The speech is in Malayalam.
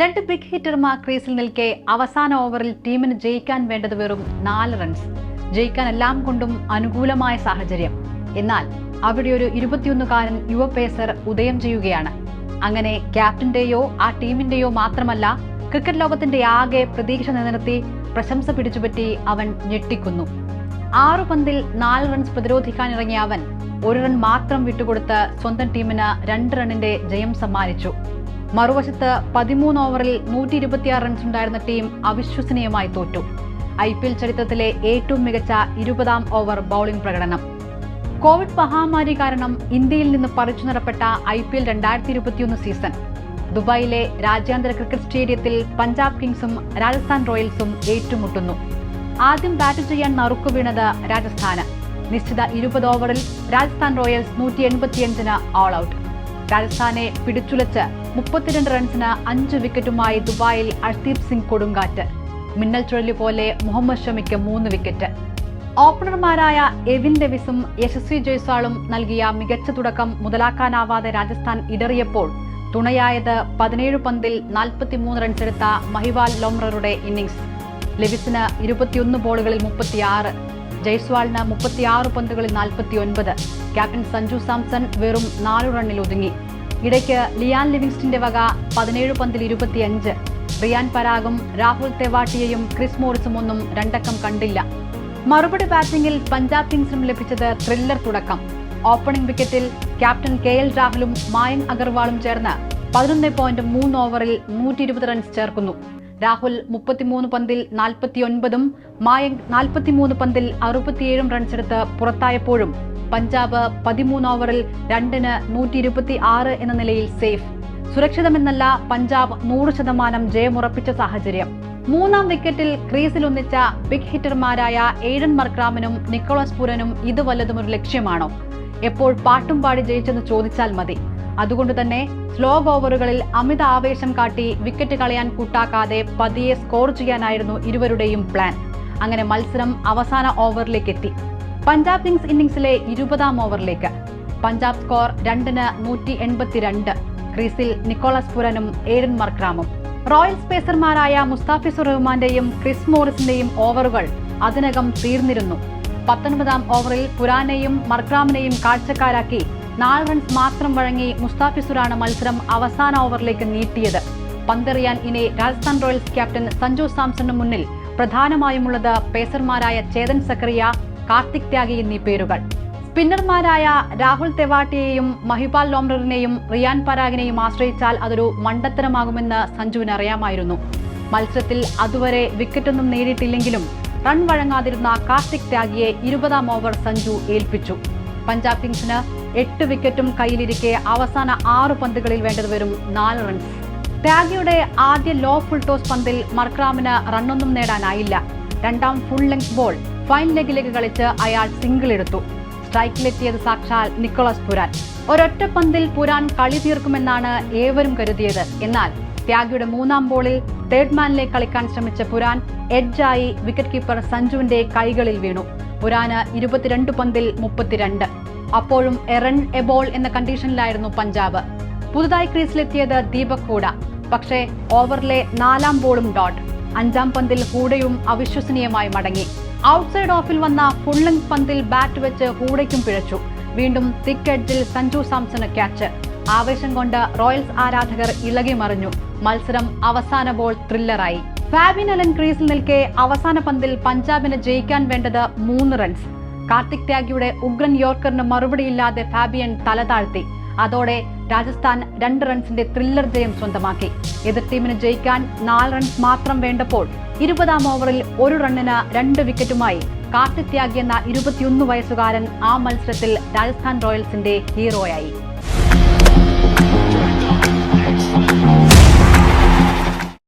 രണ്ട് ബിഗ് ഹിറ്റർമാർ ക്രീസിൽ നിൽക്കെ അവസാന ഓവറിൽ ടീമിന് ജയിക്കാൻ വേണ്ടത് വെറും നാല് റൺസ് ജയിക്കാൻ എല്ലാം കൊണ്ടും അനുകൂലമായ സാഹചര്യം. എന്നാൽ അവിടെ ഒരു ഇരുപത്തിയൊന്നുകാരൻ യുവ പേസർ ഉദയം ചെയ്യുകയാണ്. അങ്ങനെ ക്യാപ്റ്റന്റെയോ ആ ടീമിന്റെയോ മാത്രമല്ല ക്രിക്കറ്റ് ലോകത്തിന്റെ ആകെ പ്രതീക്ഷ നിലനിർത്തി പ്രശംസ പിടിച്ചുപറ്റി അവൻ ഞെട്ടിക്കുന്നു. ആറു പന്തിൽ നാല് റൺസ് പ്രതിരോധിക്കാനിറങ്ങിയ അവൻ ഒരു റൺ മാത്രം വിട്ടുകൊടുത്ത് സ്വന്തം ടീമിന് രണ്ട് റണ്ണിന്റെ ജയം സമ്മാനിച്ചു. മറുവശത്ത് പതിമൂന്ന് ഓവറിൽ നൂറ്റി ഇരുപത്തിയാറ് റൺസുണ്ടായിരുന്ന ടീം അവിശ്വസനീയമായി തോറ്റു. ഐ പി എൽ ചരിത്രത്തിലെ ഏറ്റവും മികച്ച ഇരുപതാം ഓവർ ബൌളിംഗ് പ്രകടനം. കോവിഡ് മഹാമാരി കാരണം ഇന്ത്യയിൽ നിന്ന് പറിച്ചു നടപ്പെട്ട ഐ പി എൽ രണ്ടായിരത്തി ഇരുപത്തിയൊന്ന് സീസൺ ദുബായിലെ രാജ്യാന്തര ക്രിക്കറ്റ് സ്റ്റേഡിയത്തിൽ പഞ്ചാബ് കിങ്സും രാജസ്ഥാൻ റോയൽസും ഏറ്റുമുട്ടുന്നു. ആദ്യം ബാറ്റ് ചെയ്യാൻ നറുക്കു വീണത് രാജസ്ഥാന്. നിശ്ചിത ഇരുപത് ഓവറിൽ രാജസ്ഥാൻ റോയൽസ് നൂറ്റി എൺപത്തിയഞ്ചിന് ഓൾ ഔട്ട് രാജസ്ഥാനെ പിടിച്ചുലച്ച് മുപ്പത്തിരണ്ട് റൺസിന് അഞ്ച് വിക്കറ്റുമായി ദുബായിൽ അർദീപ് സിംഗ് കൊടുങ്കാറ്റ്. മിന്നൽ ചുഴലി പോലെ മുഹമ്മദ് ഷമിക്ക് മൂന്ന് വിക്കറ്റ്. ഓപ്പണർമാരായ എവിൻ ഡെവിസും യശസ്വി ജയ്സ്വാളും നൽകിയ മികച്ച തുടക്കം മുതലാക്കാനാവാതെ രാജസ്ഥാൻ ഇടറിയപ്പോൾ തുണയായത് പതിനേഴ് പന്തിൽ നാൽപ്പത്തിമൂന്ന് റൺസെടുത്ത മഹിവാൽ ലോംററുടെ ഇന്നിംഗ്സ്. ലെവിസിന് ഇരുപത്തിയൊന്ന് ബോളുകളിൽ മുപ്പത്തിയാറ് ജയ്സ്വാളിന് മുപ്പത്തിയാറ് പന്തുകളിൽ നാൽപ്പത്തിയൊൻപത്. ക്യാപ്റ്റൻ സഞ്ജു സാംസൺ വെറും നാലു റണ്ണിൽ ഒതുങ്ങി. ഇടയ്ക്ക് ലിയാൻ ലിവിങ്സ്റ്റിന്റെ വക പതിനേഴ് പന്തിൽ ഇരുപത്തിയഞ്ച്. റിയാൻ പരാഗും രാഹുൽ തെവാട്ടിയയും ക്രിസ് മോറിസും ഒന്നും രണ്ടക്കം കണ്ടില്ല. മറുപടി ബാറ്റിംഗിൽ പഞ്ചാബ് കിങ്സിനും ലഭിച്ചത് ത്രില്ലർ തുടക്കം. ഓപ്പണിംഗ് വിക്കറ്റിൽ ക്യാപ്റ്റൻ കെ എൽ രാഹുലും മായങ്ക് അഗർവാളും ചേർന്ന് പതിനൊന്ന് പോയിന്റ് മൂന്ന് ഓവറിൽ നൂറ്റി ഇരുപത് റൺസ് ചേർക്കുന്നു. രാഹുൽ മുപ്പത്തിമൂന്ന് പന്തിൽ നാൽപ്പത്തിയൊൻപതും മായങ്ക് നാൽപ്പത്തിമൂന്ന് പന്തിൽ അറുപത്തിയേഴും റൺസ് എടുത്ത് പുറത്തായപ്പോഴും പഞ്ചാബ് പതിമൂന്ന് ഓവറിൽ രണ്ടിന് നൂറ്റി ഇരുപത്തി ആറ് എന്ന നിലയിൽ സേഫ്. സുരക്ഷിതമെന്നല്ല പഞ്ചാബ് നൂറ് ശതമാനം ജയമുറപ്പിച്ച സാഹചര്യം. മൂന്നാം വിക്കറ്റിൽ ക്രീസിലൊന്നിച്ച ബിഗ് ഹിറ്റർമാരായ എയ്ഡൻ മർക്രാമിനും നിക്കോളസ് പുരനും ഇത് വല്ലതും ഒരു ലക്ഷ്യമാണോ? എപ്പോൾ പാട്ടും പാടി ജയിച്ചെന്ന് ചോദിച്ചാൽ മതി. അതുകൊണ്ട് തന്നെ സ്ലോ ഓവറുകളിൽ അമിത ആവേശം കാട്ടി വിക്കറ്റ് കളയാൻ കൂട്ടാക്കാതെ പതിയെ സ്കോർ ചെയ്യാനായിരുന്നു ഇരുവരുടെയും പ്ലാൻ. അങ്ങനെ മത്സരം അവസാന ഓവറിലേക്ക് എത്തി പഞ്ചാബ് കിങ്സ് ഇന്നിംഗ്സിലെ ഇരുപതാം ഓവറിലേക്ക്. പഞ്ചാബ് സ്കോർ രണ്ടിന് നൂറ്റി എൺപത്തിരണ്ട് ക്രീസിൽ നിക്കോളസ് പുരനും ഏരൻ മർക്രാമും. റോയൽ സ്പേസർമാരായ മുസ്താഫിസുർ റഹ്മാന്റെയും ക്രിസ് മോറിസിന്റെയും ഓവറുകൾ അതിനകം തീർന്നിരുന്നു. പത്തൊൻപതാം ഓവറിൽ പുരാനെയും മർക്രാമിനെയും കാഴ്ചക്കാരാക്കി നാല് റൺസ് മാത്രം വഴങ്ങി മുസ്താഫിസുറാണ് മത്സരം അവസാന ഓവറിലേക്ക് നീട്ടിയത്. പന്തെറിയാൻ ഇനി രാജസ്ഥാൻ റോയൽസ് ക്യാപ്റ്റൻ സഞ്ജു സാംസണിന് മുന്നിൽ പ്രധാനമായുമുള്ളത് പേസർമാരായ ചേതൻ സക്കറിയ കാർത്തിക് ത്യാഗി എന്നീ പേരുകൾ. സ്പിന്നർമാരായ രാഹുൽ തെവാട്ടിയെയും മഹിപാൽ ലോംററിനെയും റിയാൻ പരാഗിനെയും ആശ്രയിച്ചാൽ അതൊരു മണ്ടത്തരമാകുമെന്ന് സഞ്ജുവിന് അറിയാമായിരുന്നു. മത്സരത്തിൽ അതുവരെ വിക്കറ്റൊന്നും നേടിയിട്ടില്ലെങ്കിലും റൺ വഴങ്ങാതിരുന്ന കാർത്തിക് ത്യാഗിയെ ഇരുപതാം ഓവർ സഞ്ജു ഏൽപ്പിച്ചു. പഞ്ചാബ് കിങ്സിന് എട്ട് വിക്കറ്റും കയ്യിലിരിക്കെ അവസാന ആറ് പന്തുകളിൽ വേണ്ടത് വരും നാല് റൺസ്. ത്യാഗിയുടെ ആദ്യ ലോ ഫുൾ ടോസ് പന്തിൽ മർക്രാമിന് റണ്ണൊന്നും നേടാനായില്ല. രണ്ടാം ഫുൾ ലെങ്ത് ബോൾ ഫൈൻ ലെഗിലേക്ക് കളിച്ച് അയാൾ സിംഗിൾ എടുത്തു. സ്ട്രൈക്കിലെത്തിയത് സാക്ഷാൽ നിക്കോളസ് പുരാൻ. ഒരൊറ്റ പന്തിൽ പുരാൻ കളി തീർക്കുമെന്നാണ് ഏവരും കരുതിയത്. എന്നാൽ ത്യാഗിയുടെ മൂന്നാം ബോളിൽ തേർഡ് മാനിലേക്ക് കളിക്കാൻ ശ്രമിച്ച പുരാൻ എഡ്ജായി വിക്കറ്റ് കീപ്പർ സഞ്ജുവിന്റെ കൈകളിൽ വീണു. പുരാന് ഇരുപത്തിരണ്ട് പന്തിൽ മുപ്പത്തിരണ്ട്. അപ്പോഴും എറൺ എബോൾ എന്ന കണ്ടീഷനിലായിരുന്നു പഞ്ചാബ്. പുതുതായി ക്രീസിലെത്തിയത് ദീപക് കൂട പക്ഷേ ഓവറിലെ നാലാം ബോളും ഡോട്ട് അഞ്ചാം പന്തിൽ ഹൂഡയും അവിശ്വസനീയമായി മടങ്ങി. ഔട്ട്സൈഡ് ഓഫിൽ വന്ന ലെങ്ത് പന്തിൽ ബാറ്റ് വെച്ച് ഹൂഡയ്ക്കും പിഴച്ചു. വീണ്ടും തിക്ക് സഞ്ജു സാംസണ് ക്യാച്ച്. ആവേശം കൊണ്ട് റോയൽസ് ആരാധകർ ഇളകി മറിഞ്ഞു. മത്സരം അവസാന ബോൾ ത്രില്ലറായി. ഫാബിൻ അലൻ ക്രീസിൽ നിൽക്കെ അവസാന പന്തിൽ പഞ്ചാബിന് ജയിക്കാൻ വേണ്ടത് മൂന്ന് റൺസ്. കാർത്തിക് ത്യാഗിയുടെ ഉഗ്രൻ യോർക്കറിന് മറുപടിയില്ലാതെ ഫാബിയൻ തല താഴ്ത്തി അതോടെ രാജസ്ഥാൻ രണ്ട് റൺസിന്റെ ത്രില്ലർ ജയം സ്വന്തമാക്കി. എതിർ ടീമിന് ജയിക്കാൻ നാല് റൺസ് മാത്രം വേണ്ടപ്പോൾ ഇരുപതാം ഓവറിൽ ഒരു റണ്ണിന് രണ്ട് വിക്കറ്റുമായി കാർത്തിക് ത്യാഗി എന്ന ഇരുപത്തിയൊന്ന് വയസ്സുകാരൻ ആ മത്സരത്തിൽ രാജസ്ഥാൻ റോയൽസിന്റെ ഹീറോയായി